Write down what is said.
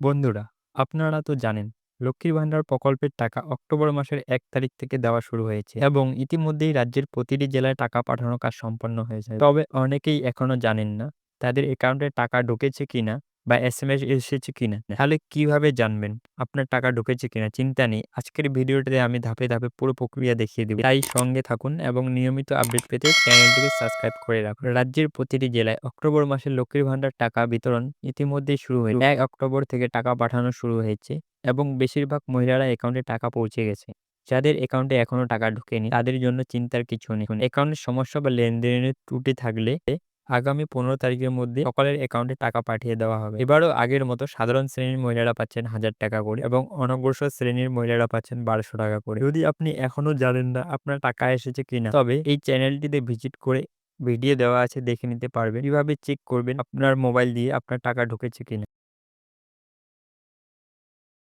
বন্ধুরা, আপনারা তো জানেন, লক্ষ্মীর ভাণ্ডার প্রকল্পের টাকা অক্টোবর মাসের এক তারিখ থেকে দেওয়া শুরু হয়েছে এবং ইতিমধ্যেই রাজ্যের প্রতিটি জেলায় টাকা পাঠানোর কাজ সম্পন্ন হয়েছে। তবে অনেকেই এখনও জানেন না, তাদের অ্যাকাউন্টে টাকা ঢুকেছে কিনা। বা এস এম এস এসেছে কিনা? তাহলে কীভাবে জানবেন? আপনার টাকা ঢুকেছে কিনা? চিন্তা নেই। আজকের ভিডিওটিতে আমি ধাপে ধাপে পুরো প্রক্রিয়া দেখিয়ে দেবো। তাই সঙ্গে থাকুন এবং নিয়মিত আপডেট পেতে চ্যানেলটিকে সাবস্ক্রাইব করে রাখুন। রাজ্যের প্রতিটি জেলায় অক্টোবর মাসে লক্ষ্মীর ভান্ডার টাকা বিতরণ ইতিমধ্যেই শুরু হয়েছে। এক অক্টোবর থেকে টাকা পাঠানো শুরু হয়েছে এবং বেশিরভাগ মহিলারা অ্যাকাউন্টে টাকা পৌঁছে গেছে। যাদের অ্যাকাউন্টে এখনও টাকা ঢোকেনি তাদের জন্য চিন্তার কিছু নেই। অ্যাকাউন্টের সমস্যা বা লেনদেনের ত্রুটি থাকলে আগামী পনেরো তারিখের মধ্যে সকলের অ্যাকাউন্টে টাকা পাঠিয়ে দেওয়া হবে। এবারও আগের মতো সাধারণ শ্রেণির মহিলারা পাচ্ছেন হাজার টাকা করে এবং অনগ্রসর শ্রেণির মহিলারা পাচ্ছেন বারোশো টাকা করে। যদি আপনি এখনও জানেন না আপনার টাকা এসেছে কিনা, তবে এই চ্যানেলটিতে ভিজিট করে ভিডিও দেওয়া আছে দেখে নিতে পারবেন। কীভাবে চেক করবেন আপনার মোবাইল দিয়ে আপনার টাকা ঢুকেছে কিনা।